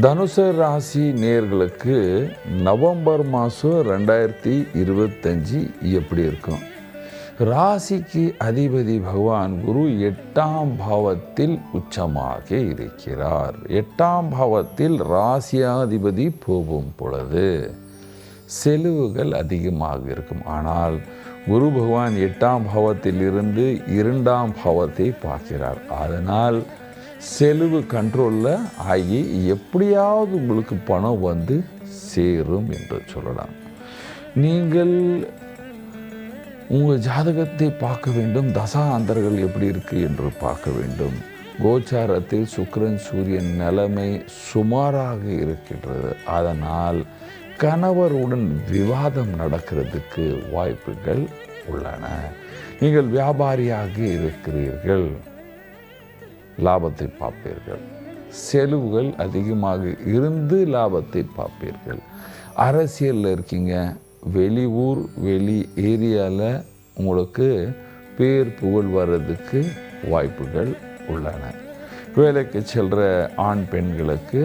தனுசு ராசி நேர்களுக்கு நவம்பர் மாதம் ரெண்டாயிரத்தி இருபத்தஞ்சி எப்படி இருக்கும்? ராசிக்கு அதிபதி பகவான் குரு எட்டாம் பாவத்தில் உச்சமாக இருக்கிறார். எட்டாம் பாவத்தில் ராசியாதிபதி போகும் பொழுது செலவுகள் அதிகமாக இருக்கும். ஆனால் குரு பகவான் எட்டாம் பாவத்தில் இருந்து இரண்டாம் பாவத்தை பார்க்கிறார். அதனால் செலவு கண்ட்ரோலில் ஆகி எப்படியாவது உங்களுக்கு பணம் வந்து சேரும் என்று சொல்லலாம். நீங்கள் உங்கள் ஜாதகத்தை பார்க்க வேண்டும். தசா அந்தர்கள் எப்படி இருக்குது என்று பார்க்க வேண்டும். கோச்சாரத்தில் சுக்கரன் சூரியன் நிலைமை சுமாராக இருக்கின்றது. அதனால் கணவருடன் விவாதம் நடக்கிறதுக்கு வாய்ப்புகள் உள்ளன. நீங்கள் வியாபாரியாக இருக்கிறீர்கள். லாபத்தை பார்ப்பீர்கள். செலவுகள் அதிகமாக இருந்து லாபத்தை பார்ப்பீர்கள். அரசியலில் இருக்கீங்க. வெளியூர் வெளி ஏரியாவில் உங்களுக்கு பேர் புகழ் வர்றதுக்கு வாய்ப்புகள் உள்ளன. வேலைக்கு செல்கிற ஆண் பெண்களுக்கு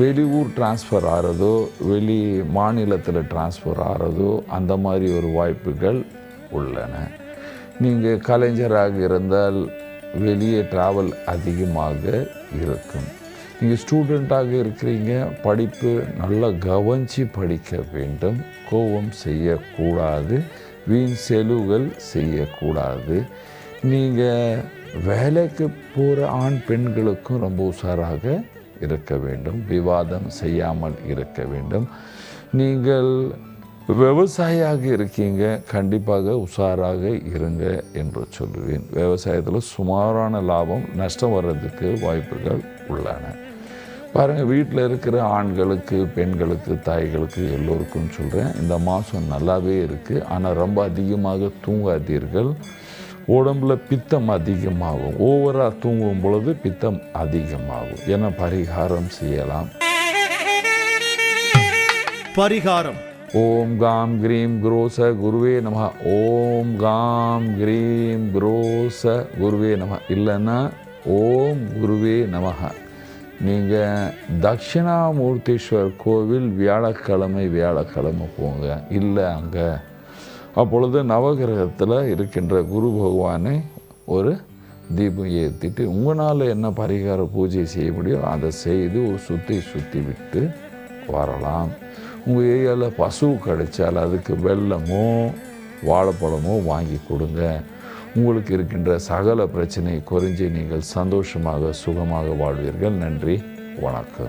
வெளியூர் டிரான்ஸ்ஃபர் ஆகிறதோ வெளி மாநிலத்தில் டிரான்ஸ்ஃபர் ஆகிறதோ அந்த மாதிரி ஒரு வாய்ப்புகள் உள்ளன. நீங்கள் கலைஞராக இருந்தால் வெளியே ட்ராவல் அதிகமாக இருக்கும். நீங்கள் ஸ்டூடெண்ட்டாக இருக்கிறீங்க படிப்பு நல்லா கவனித்து படிக்க வேண்டும். கோபம் செய்யக்கூடாது வீண் செலவுகள் செய்யக்கூடாது. நீங்கள் வேலைக்கு போகிற ஆண் பெண்களுக்கும் ரொம்ப உஷாராக இருக்க வேண்டும். விவாதம் செய்யாமல் இருக்க வேண்டும். நீங்கள் விவசாயியாக இருக்கீங்க கண்டிப்பாக உஷாராக இருங்க என்று சொல்லுவேன். விவசாயத்தில் சுமாரான லாபம் நஷ்டம் வர்றதுக்கு வாய்ப்புகள் உள்ளன. பாருங்கள் வீட்டில் இருக்கிற ஆண்களுக்கு பெண்களுக்கு தாய்களுக்கு எல்லோருக்கும் சொல்கிறேன் இந்த மாதம் நல்லாவே இருக்குது ஆனால் ரொம்ப அதிகமாக தூங்காதீர்கள். உடம்புல பித்தம் அதிகமாகும். ஓவராக தூங்கும் பொழுது பித்தம் அதிகமாகும். என பரிகாரம் செய்யலாம். பரிகாரம். ஓம் காம் கிரீம் குரோச குருவே நம ஓம் காம் கிரீம் குரோச குருவே நம இல்லைன்னா ஓம் குருவே நமக நீங்கள் தட்சிணாமூர்த்தீஸ்வர் கோவில் வியாழக்கிழமை வியாழக்கிழமை போங்க. இல்லை அங்கே. அப்பொழுது நவகிரகத்தில் இருக்கின்ற குரு பகவானை ஒரு தீபம் ஏற்றிட்டு உங்களால் என்ன பரிகார பூஜை செய்ய முடியும் அதை செய்து ஒரு சுற்றி சுற்றி விட்டு வரலாம். உங்கள் ஏரியாவில் பசு கிடைச்சால் அதுக்கு வெள்ளமோ வாழைப்பழமோ வாங்கி கொடுங்க. உங்களுக்கு இருக்கின்ற சகல பிரச்சனை குறைஞ்சி நீங்கள் சந்தோஷமாக சுகமாக வாழ்வீர்கள். நன்றி. வணக்கம்.